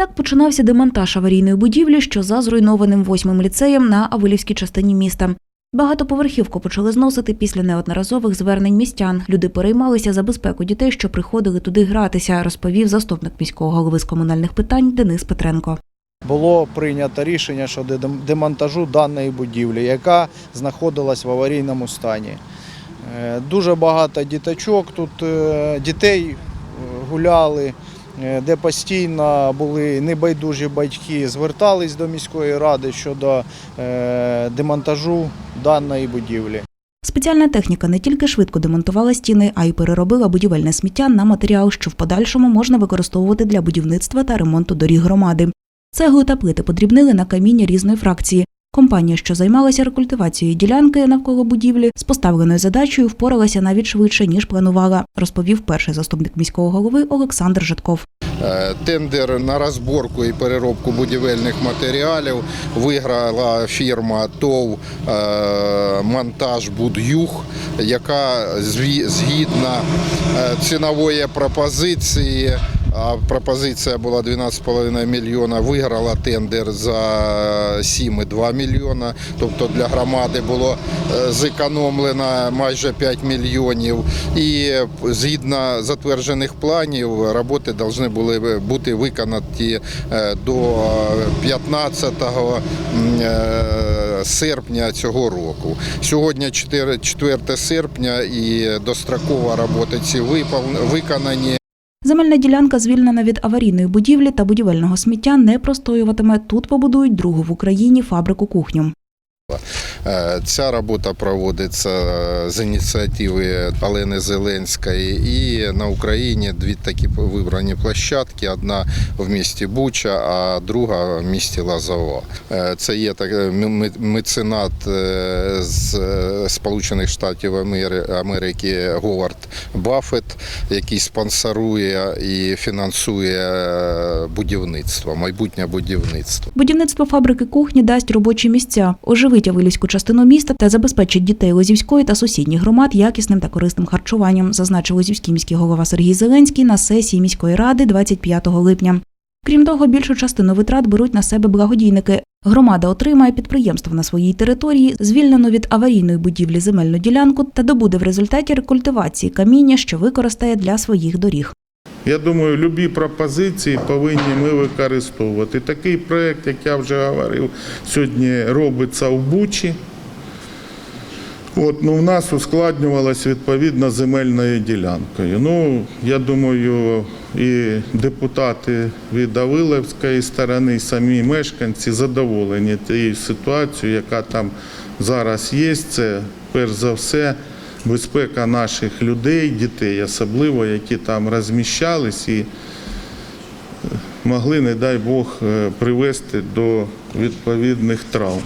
Так починався демонтаж аварійної будівлі, що за зруйнованим восьмим ліцеєм на Авилівській частині міста. Багатоповерхівку почали зносити після неодноразових звернень містян. Люди переймалися за безпеку дітей, що приходили туди гратися, розповів заступник міського голови з комунальних питань Денис Петренко. Було прийнято рішення щодо демонтажу даної будівлі, яка знаходилась в аварійному стані. Е, Дуже багато діточок тут е, дітей е, гуляли, де постійно були небайдужі батьки, звертались до міської ради щодо е, демонтажу даної будівлі. Спеціальна техніка не тільки швидко демонтувала стіни, а й переробила будівельне сміття на матеріал, що в подальшому можна використовувати для будівництва та ремонту доріг громади. Цеглу та плити подрібнили на каміння різної фракції. Компанія, що займалася рекультивацією ділянки навколо будівлі, з поставленою задачею впоралася навіть швидше ніж планувала, розповів перший заступник міського голови Олександр Житков. Е, Тендер на розборку і переробку будівельних матеріалів виграла фірма ТОВ е, «Монтаж Будюг», яка згідно е, цінової пропозиції, а пропозиція була 12,5 мільйона, виграла тендер за 7,2 мільйона. Тобто для громади було е, зекономлено майже 5 мільйонів. І згідно затверджених планів роботи повинні були бути виконані е, до 15 м, е, серпня цього року. Сьогодні 4 4 серпня і дострокова роботи ці виконані. Земельна ділянка звільнена від аварійної будівлі та будівельного сміття не простоюватиме. Тут побудують другу в Україні фабрику кухню. Е, Ця робота проводиться з ініціативи Олени Зеленської і на Україні дві такі вибрані площадки: одна в місті Буча, а друга в місті Лазова. Е, Це є так е, меценат з Сполучених Штатів Америки Говард Баффет, який спонсорує і фінансує будівництво, майбутнє будівництво. Будівництво фабрики кухні дасть робочі місця, оживить Авилівську частину міста та забезпечить дітей Лозівської та сусідніх громад якісним та корисним харчуванням, зазначив Лозівський міський голова Сергій Зеленський на сесії міської ради 25 липня. Крім того, більшу частину витрат беруть на себе благодійники. Громада отримає підприємство на своїй території, звільнену від аварійної будівлі земельну ділянку та добуде в результаті рекультивації каміння, що використає для своїх доріг. Я думаю, любі пропозиції повинні ми використовувати. Такий проєкт, як я вже говорив, сьогодні робиться в Бучі. От, ну, в нас ускладнювалось відповідно земельною ділянкою. Ну, я думаю, і депутати від Авиловської сторони, і самі мешканці задоволені тією ситуацією, яка там зараз є. Це перш за все безпека наших людей, дітей, особливо, які там розміщались і могли, не дай Бог, е, привести до відповідних травм.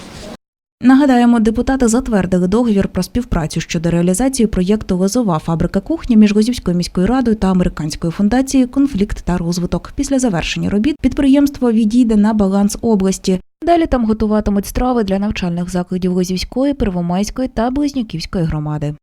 Нагадаємо, депутати затвердили договір про співпрацю щодо реалізації проєкту Лозова фабрика кухні між Лозівською міською радою та американською фундацією Конфлікт та розвиток. Після завершення робіт підприємство відійде на баланс області. Далі там готуватимуть страви для навчальних закладів Лозівської, Первомайської та Близнюківської громади.